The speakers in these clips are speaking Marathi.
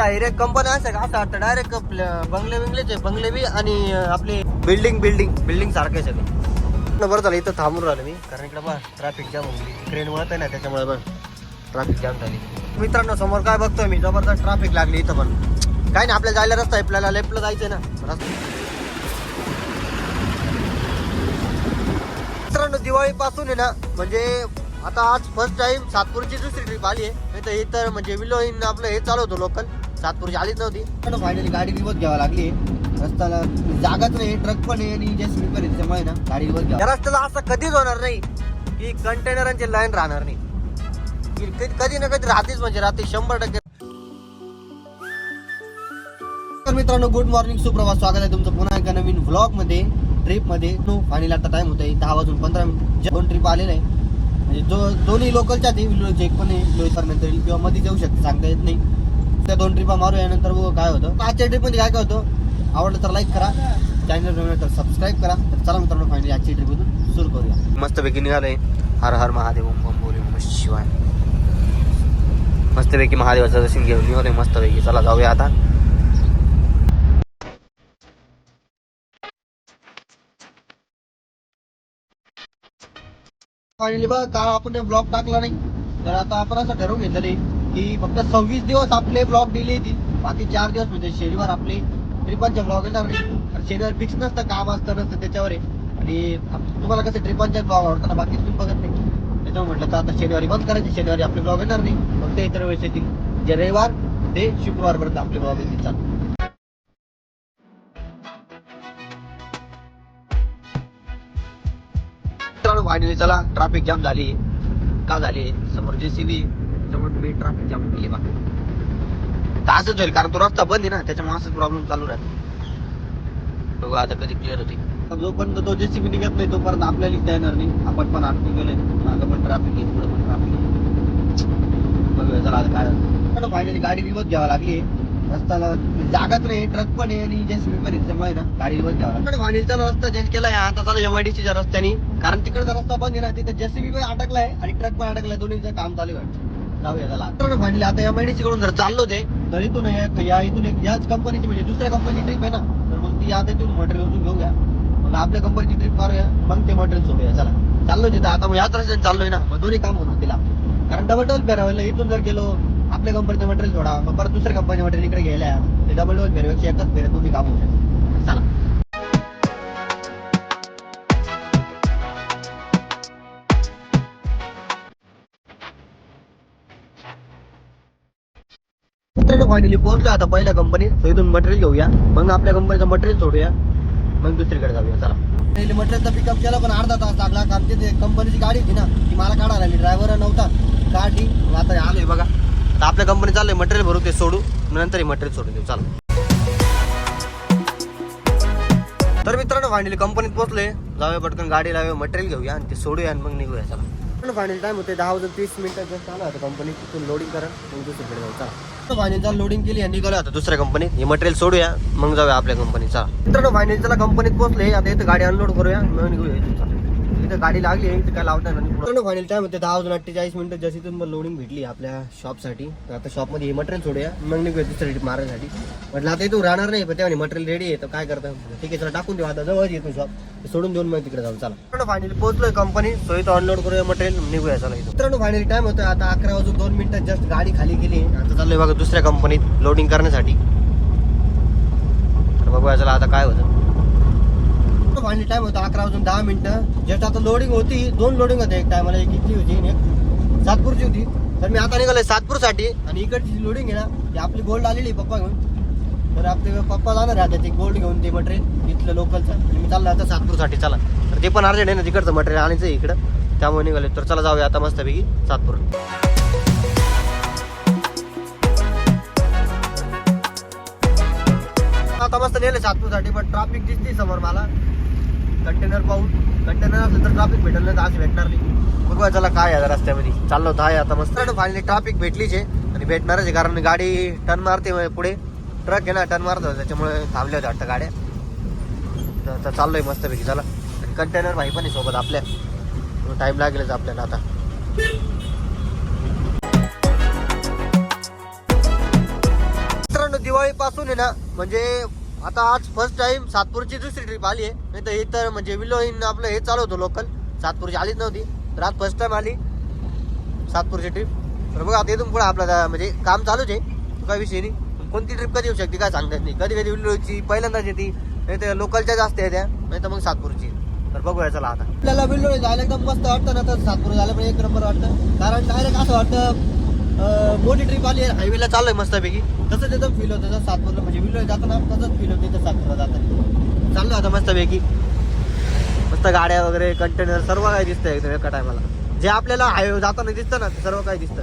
डायरेक्ट कंपन्या असं का? असं वाटतं डायरेक्ट बंगले बिंगलेचे बंगले बी आणि आपले बिल्डिंग बिल्डिंग बिल्डिंग सारखे सगळे बरं झालं इथं थांबून राहिलो मी कारण इकडे बघ ट्रॅफिक जाम होती ट्रेन वळत आहे ना त्याच्यामुळे बघ ट्रॅफिक जाम झाली. मित्रांनो समोर काय बघतोय मी? जबरदस्त ट्रॅफिक लागली इथं पण. काय नाही आपल्याला जायला रस्ता आहे आपल्याला लेफ्टला जायचंय ना. रस्ता मित्रांनो दिवाळी पासून आहे ना म्हणजे आता आज फर्स्ट टाइम सातपूरची दुसरी ट्रिप आली आहे. नाही तर इतर म्हणजे विलो इन आपलं हे चालवतो लोकल सातपूरची आलीच नव्हती. पण फायनली गाडी विकत घ्यावी लागली. रस्त्याला जागाच नाही ट्रक पण आहे आणि जेसीबी पण आहे त्याच्यामुळे ना गाडी विकत घ्या रस्त्याला असं कधीच होणार नाही की कंटेनरांची लाईन राहणार नाही. कधी ना कधी राहतेच म्हणजे राहते शंभर टक्के. तर मित्रांनो गुड मॉर्निंग सुप्रभात स्वागत आहे तुमचं पुन्हा एका नवीन व्लॉगमध्ये ट्रिपमध्ये फायनल आता टाइम होत आहे दहा वाजून पंधरा मिनिट. दोन ट्रिप आलेले आहे म्हणजे जो दोन्ही लोकलच्या एक पण आहे किंवा मध्ये जाऊ शकते सांगता येत नाही. त्या दोन ट्रिपा मारू यानंतर बघू काय होतं. आजच्या ट्रिपमध्ये काय काय होतं? आवडलं तर लाईक करा. चॅनल तर सबस्क्राईब करा. तर चला मित्रांनो फायनली आजची ट्रिप मधून सुरू करूया. मस्तपैकी निघालंय. हर हर महादेव ओम बम बोले ओम शिवाय. मस्तपैकी महादेवाचं दर्शन घेऊन निघालोय मस्तपैकी. चला जाऊया आता. फायनली बघ काल आपण ब्लॉग टाकला नाही? तर आता आपण असं ठरवून घेतलं की फक्त सव्वीस दिवस आपले ब्लॉग दिले येतील. बाकी चार दिवस म्हणजे शनिवार आपले ट्रिपांच्या ब्लॉग येणार नाही. शनिवार फिक्स नसतं काम असतं नसतं त्याच्यावर आहे. आणि तुम्हाला कसं ट्रिपांच्या ब्लॉग आवडतात बाकी तुम्ही बघत नाही. त्याच्यामुळे म्हटलं तर आता शनिवारी बंद करायचे शनिवारी आपले ब्लॉग येणार नाही. फक्त इतर वेळेस येतील. जे रविवार ते शुक्रवारपर्यंत आपले ब्लॉग येतील. चालू फायनली चला. ट्रॅफिक जाम झाली. का झाली? समोर जेसीबी त्याच्यामुळे मी ट्रॅफिक जाम केली बा. तर असंच होईल कारण तो रस्ता बंद आहे ना त्याच्यामुळे असंच प्रॉब्लेम चालू राहतो. बघू आता कधी क्लिअर होते. जोपर्यंत तो जेसीबी निघत नाही तोपर्यंत आपल्याला लिहिता येणार नाही. आपण पण अडकून गेले मागं पण ट्रॅफिक आहे पुढे पण ट्रॅफिक आहे. बघूया चला आता काय फायनली गाडी विवत घ्यावी लागली रस्त्याला जागाच नाही ट्रक पण आहे आणि जेसीबी पण आहे ना गाडी विकत घ्यावा लागली. रस्ता चेंज केलाय. आता चालू एमआयडीसीच्या रस्त्याने. कारण तिकडचा रस्ता बंद आहे ना तिथे जेसीबी पण अटकलाय आणि ट्रक पण अटकलाय. दोन्हीचं काम चालू आहे. जाऊया त्याला. फायनली आता एमआयडीसी कडून जर चाललो ते तर इथून एक- या इथून एक याच कंपनीची म्हणजे दुसऱ्या कंपनीची ट्रिप आहे ना तर मग ती आता तिथून मटेरियल उचलून घेऊया. मग आपल्या कंपनीची ट्रिप मारूया मग ते मटेरियल सोडूया. चला. चाललो तिथं. आता मग याच रस्त्याने चाललोय ना मग दोन्ही काम होणार तिला. कारण डबल डबल फेरावायला इथून जर गेलो आपल्या कंपनीचं मटेरियल सोडा मग परत दुसऱ्या कंपनी मटेरियल इकडे घ्यायला ते डबल डबल फेरवायची एकच फेरे दोन्ही काम होऊ शकतात. चला. फायनली पोहोचलो आता पहिल्या कंपनीत तर इथून मटेरियल घेऊया. मग आपल्या कंपनीचं मटेरियल सोडूया. मग दुसरीकडे जाऊया. चला. पहिले मटेरियलचा पिकअप केला पण अर्धा तास लागला. कारण तिथे कंपनीची गाडी होती ना ती मला काढायला आली. ड्रायव्हर नव्हता. काढली मग आता आलोय बघा. आता आपल्या कंपनी चाललोय मटेरियल भरू ते सोडू. नंतर हे मटेरियल सोडून देऊ. चला. तर मित्रांनो फायनली कंपनीत पोहोचलोय. जाऊया पटकन गाडी लावूया मटेरियल घेऊया आणि ते सोडूया आणि मग निघूया. चला. फायनल टाइम होते. दहा वाजून तीस मिनिटं जस्ट आला होता कंपनी तिथून लोडिंग करा मग दुसरीकडे जाऊ चला. लोडिंग केली आणि निघालो आता दुसऱ्या कंपनीत हे मटेरियल सोडूया मग जाऊया आपल्या कंपनीचा मित्रांनो फायनान्सला कंपनीत पोहोचले. आता इथं गाडी अनलोड करूया मग निघूया इथं गाडी लागली इथं काय लावता नाही फायनल टाइम होते दहा वाजून अठ्ठेचाळीस मिनिटं. जशी मग लोडिंग भेटली आपल्या शॉपसाठी तर आता शॉपमध्ये हे मटेरियल सोडूया. मग निघूया दुसऱ्या ट्रिप मारण्यासाठी म्हटलं आता इथून राहणार नाही पण तेव्हा मटेरियल रेडी आहे तर काय करता? ठीक आहे चला टाकून देऊ. आता जवळ येतो शॉप सोडून देऊन मग तिकडे जाऊ चला. फायनली पोहोचलोय कंपनी सो इथं अनलोड करूया मटेरियल निघूया चला इथं मित्रांनो फायनली टाइम होतं आता अकरा वाजून दोन मिनिटात जस्ट गाडी खाली गेली आता चाललोय बघा दुसऱ्या कंपनीत लोडिंग करण्यासाठी. तर बघूया चला आता काय होतं. फायनली टाइम होता अकरा वाजून दहा मिनिटं. जस्ट आता लोडिंग होती दोन लोडिंग होते एक टायमाला एक इथली होती एक सातपूरची होती. तर मी आता निघालोय सातपूरसाठी आणि इकडची जी लोडिंग आहे ना ती आपली गोल्ड आलेली पप्पा घेऊन. तर आपले पप्पा जाणार आहे आता ते गोल्ड घेऊन ते मटेरियल इथलं लोकलचं आणि मी चाललो आता सातपूरसाठी चला. तर ते पण अर्जंट आहे ना तिकडचं मटेरियल आणायचं आहे इकडं. त्यामुळे निघाले तर चला जाऊया आता मस्तपैकी सातपूर. आता मस्त नेले सातपूरसाठी पण ट्रॅफिक दिसते समोर मला. कंटेनर पाहून. कंटेनर असलं तर ट्राफिक भेटलं नाही तर आज भेटणार नाही. बघूया चला काय आहे रस्त्यामध्ये. चाललो होतं आहे आता मस्त. फायनली ट्राफिक भेटलीच आहे. आणि भेटणारच आहे कारण गाडी टर्न मारते पुढे. ट्रक आहे ना टर्न मारत त्याच्यामुळे थांबल्या होत्या वाटतं गाड्या. तर आता आहे मस्तपैकी चला. आणि कंटेनर भाई पण आहे सोबत आपल्या. टाइम लागेलच आपल्याला आता. दिवाळी दिवाळीपासून आहे ना म्हणजे आता आज फर्स्ट टाइम सातपूरची दुसरी ट्रिप आली आहे. नाही तर इतर म्हणजे विलोईन आपलं हे चालू होतं लोकल सातपूरची आलीच नव्हती. तर आज फर्स्ट टाइम आली सातपूरची ट्रिप तर बघा आता इथून पुढे आपला म्हणजे काम चालूच आहे. काय काही विषय नाही. कोणती ट्रिप कधी येऊ शकते काय सांगता नाही. कधी कधी विल्लोळची पहिल्यांदाच येते. नाही तर लोकलच्या जास्त येत्या नाही तर मग सातपूरची. तर बघूया चला आता. आपल्याला विल्लोळी जायला एकदम मस्त वाटतं. ना तर सातपूर झालं पण एक नंबर वाटतं. कारण डायरेक्ट असं वाटतं मोठी ट्रिप आली आहे. हायवेला चाललोय मस्तपैकी. तसंच एकदम फील होतं. जसं सातपूरला म्हणजे विलो जाताना तसंच फील होतं इथं सातपूरला जाताना. चाललो आता मस्तपैकी. मस्त गाड्या वगैरे कंटेनर सर्व काही दिसतंय एकदम एका टायमाला जे आपल्याला हायवे जाताना दिसतं ना ते सर्व काही दिसतं.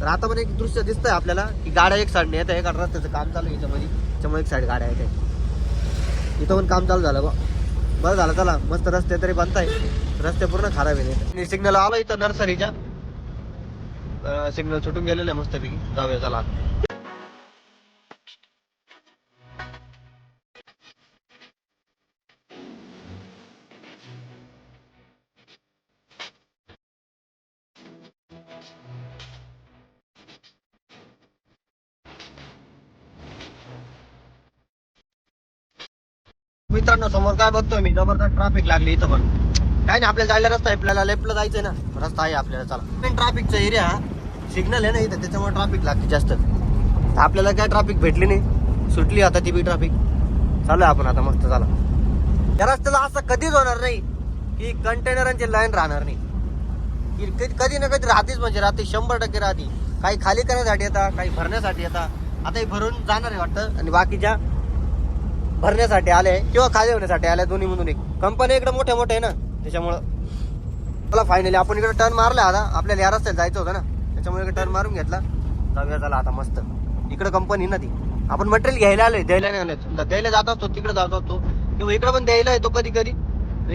तर आता पण एक दृश्य दिसतंय आपल्याला की गाड्या एक साईडने येत आहे एका रस्त्याचं काम चालू आहे याच्यामध्ये. त्याच्यामुळे एक साईड गाड्या येत आहे इथं पण काम चालू झालं बा. बरं झालं. चला मस्त रस्ते तरी बनताय. रस्ते पूर्ण खराब आहे सिग्नल आला इथं नर्सरीच्या. सिग्नल सुटून गेलेला आहे मस्तपैकी जाऊया चला. मित्रांनो समोर काय बघतोय मी? जबरदस्त ट्रॅफिक लागली इथं पण. काय नाही आपल्याला जायला रस्ता आहे आपल्याला लेफ्टला जायचंय ना. रस्ता आहे आपल्याला चला. पण ट्रॅफिकचा एरिया सिग्नल आहे ना इथं त्याच्यामुळे ट्रॅफिक लागते जास्त. आपल्याला काय ट्रॅफिक भेटली नाही? सुटली आता ती बी ट्रॅफिक चालू आहे आपण आता मस्त चला. या रस्त्याला असं कधीच होणार नाही की कंटेनरांची लाईन राहणार नाही. की कधी ना कधी राहतेच म्हणजे राहते शंभर टक्के राहते. काही खाली करण्यासाठी येतात काही भरण्यासाठी येतात आता. हे भरून जाणार आहे वाटतं. आणि बाकीच्या भरण्यासाठी आले किंवा खाली होण्यासाठी आल्या दोन्ही मधून एक. कंपनी इकडे मोठ्या मोठ्या आहे ना. त्याच्यामुळं मला फायनली आपण इकडे टर्न मारला आता. आपल्याला या रस्त्यात जायचं होतं ना. त्याच्यामुळे इकडे टर्न मारून घेतला. जाऊया झाला आता मस्त. इकडे कंपनी ना ती. आपण मटेरियल घ्यायला आलोय द्यायला नाही आलोय. द्यायला जात असतो तिकडे जात असतो. किंवा इकडे पण द्यायला येतो कधी कधी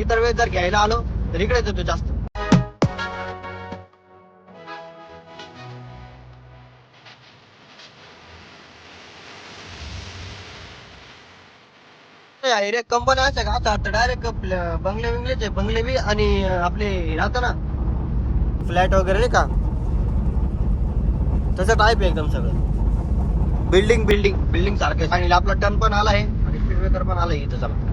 इतर वेळेस जर घ्यायला आलो तर इकडेच येतो जास्त. एरिया कंपन्या असं का आता डायरेक्ट बंगले बिंगलेचे बंगले बी आणि आपले राहतं ना. फ्लॅट वगैरे नाही का? तसं टाईप आहे एकदम सगळं. बिल्डिंग बिल्डिंग बिल्डिंग सारखे आणि आपला टर्न पण आला आहे आणि स्पीड पण आला आहे इथं चला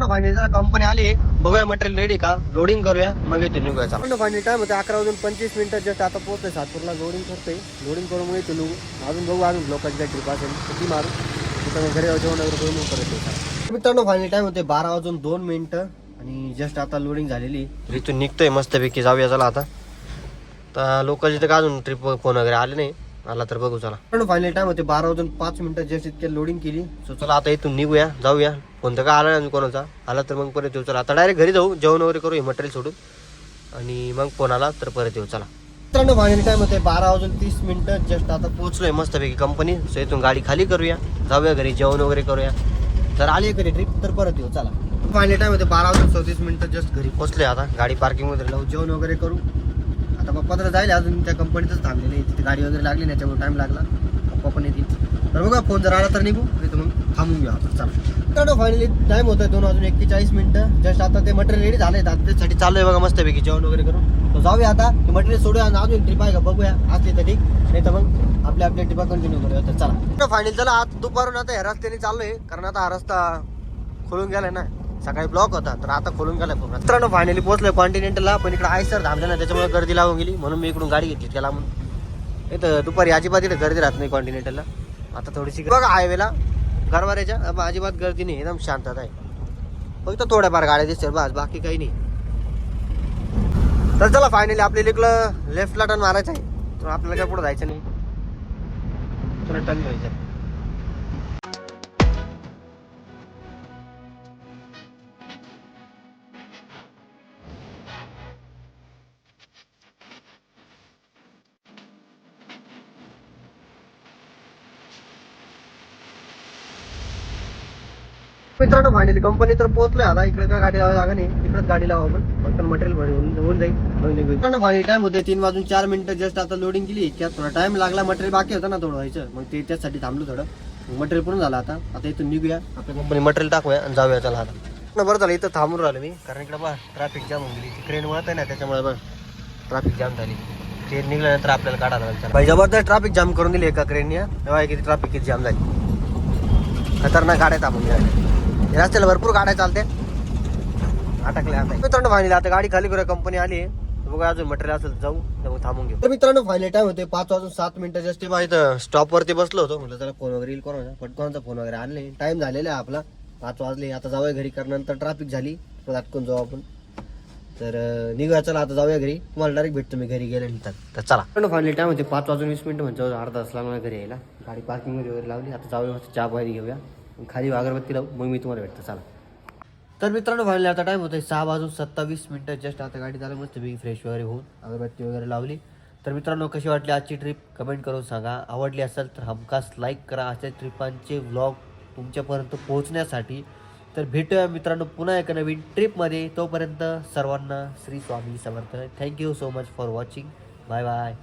मित्रांनो फायनली जरा कंपनी आली. बघूया मटेरियल रेडी का? लोडिंग करूया. मग इथे निघूया चला. फायनली टाइम होते अकरा वाजून पंचवीस मिनिटं जस्ट आता पोहोचतोय. सातपूरला लोडिंग करतोय. लोडिंग करून मग इथे निघू. अजून बघू अजून लोकांची काय ट्रिप असेल. तर ती मारू? तिथं घरी जेवण वगैरे करून परत येऊ. मित्रांनो फायनली टाइम होते बारा वाजून दोन मिनिटं आणि जस्ट आता लोडिंग झालेली. इथून निघतोय मस्तपैकी. जाऊया चला आता. तर लोकांचे तर काय अजून ट्रिप फोन वगैरे आले नाही आला तर बघू चला. पण फायनल टाइम होते बारा वाजून पाच मिनिटं जस्ट इतके लोडिंग केली. सो चला आता इथून निघूया जाऊया. कोणतं काय आला नाही कोणाचा? आला तर मग परत येऊ. चला आता डायरेक्ट घरी जाऊ. जेवण वगैरे करू हे मटेरियल सोडून. आणि मग फोन आला तर परत येऊ. चला. मित्रांनो फायनल टाइम होते बारा वाजून तीस मिनिटं. जस्ट आता पोहोचलोय मस्तपैकी कंपनी सो इथून गाडी खाली करूया. जाऊया घरी जेवण वगैरे करूया. तर आली घरी ट्रिप तर परत येऊ. चला. फायनल टाइम होते बारा वाजून चौतीस मिनिटं. जस्ट घरी पोहोचले आता. गाडी पार्किंग वगैरे लावू जेवण वगैरे करू. आता पप्पा तर जाईल अजून. त्या कंपनीतच थांबलेली आहे. तिथे गाडी वगैरे लागली नाही त्यामुळे टाईम लागला. पप्पा पण येतील. तर बघा फोन जर आला तर निघू. नाही तर मग थांबून घेऊ आपण चला तर फायनली टाइम होतोय दोन वाजून एक्केचाळीस मिनटं. जस्ट आता ते मटेरियल रेडी झाले आता त्यासाठी चालू आहे बघा मस्तपैकी जेवण वगैरे करून. तर जाऊया आता. ते मटेरियल सोडूया आणि अजून ट्रिप आहे का बघूया. असली तर ठीक. नाही तर मग आपल्या आपल्या ट्रिपा कंटिन्यू करूया. तर चला. फायनल चला आज दुपारून आता ह्या रस्त्याने चाललोय. कारण आता हा रस्ता खोलून गेलाय ना. सकाळी ब्लॉक होता. तर आता खोलून गेलाय पूर्ण. मित्रांनो फायनली पोहोचलोय कॉन्टिनेंटला पण इकडे आयसर थांबलं ना त्याच्यामुळे गर्दी लावून गेली. म्हणून मी इकडून गाडी घेतली त्याला म्हणून. इथं दुपारी अजिबात इकडे गर्दी राहत नाही कॉन्टिनेंटला आता थोडीशी बघा हायवेला गरवाऱ्याच्या अजिबात गर्दी नाही एकदम शांतता आहे. फक्त थोड्याफार गाड्या दिसतील बस बाकी काही नाही. तर चला फायनली आपल्याला इकडं लेफ्टला टर्न मारायचं आहे. तर आपल्याला काय पुढे जायचं नाही. तुला टर्न घ्यायचं आहे. मित्रांनो फायनली कंपनी तर पोहोचलोय आता. इकडे काय गाडी लावा जागा नाही. इकडेच गाडी लावा आपण. फक्त मटेरियल होऊन जाईल. फायनली टाइम होते तीन वाजून चार मिनिटं जस्ट आता लोडिंग केली. त्यात थोडा टाइम लागला. मटेरियल बाकी होता ना थोडं व्हायचं मग ते त्यासाठी थांबलो थोडं. मटेरियल पूर्ण झालं आता. आता इथून निघूया. आपल्या कंपनी मटेरियल टाकूया आणि जाऊया. चला आता. ना बरं झालं. इथं थांबून राहिलो मी. कारण इकडे बघा ट्रॅफिक जाम होऊन गेली. क्रेन वळत आहे ना त्याच्यामुळे बघ ट्रॅफिक जाम झाली. ट्रेन निघल्यानंतर आपल्याला काढायला लागेल. भाई जबरदस्त ट्रॅफिक जाम करून दिली एका क्रेनने किती ट्रॅफिक किती जाम झाली. खतरनाक गाड्या थांबून गेल्या. रस्त्याला भरपूर गाड्या चालते. अटकल्या आता मित्रांनो फायनल आता गाडी खाली करूया कंपनी आली बघा अजून मटेरियल असेल जाऊ त्यामुळे थांबून घेऊ. तर मित्रांनो फायनल टाइम होते पाच वाजून सात मिनिटं जास्त इथं स्टॉप वरती बसलो होतो. म्हटलं त्याला फोन वगैरे येईल कोणाचा पटकोनाचा फोन वगैरे आणले. टाइम झालेला आहे आपला. पाच वाजले. आता जाऊया घरी कारण नंतर ट्रॅफिक झाली. परत अटकून जाऊ आपण. तर निघूया. चला आता जाऊया घरी. तुम्हाला डायरेक्ट भेटतो मी घरी गेल्यानंतर. तर चला. फायनली टाइम होते पाच वाजून वीस मिनिटं म्हणजे अर्धा तास लागला घरी यायला. गाडी पार्किंगमध्ये वगैरे लावली. आता जाऊया चहा पाहिजे घेऊया. खाली अगरबत्ती लावू मग मी तुम्हाला भेटतो चला. तर मित्रांनो व्हायला आता टाईम होतोय सहा वाजून सत्तावीस मिनटं. जस्ट आता गाडी झालं मस्त मी फ्रेश वगैरे होऊन. अगरबत्ती वगैरे लावली. तर मित्रांनो कशी वाटली आजची ट्रिप कमेंट करून सांगा. आवडली असेल तर हमखास लाईक करा. अशा ट्रिपांचे व्लॉग तुमच्यापर्यंत पोहोचण्यासाठी तर भेटूया मित्रांनो पुन्हा एका नवीन ट्रिपमध्ये तोपर्यंत सर्वांना Shri Swami Samarth. Thank you so much for watching bye bye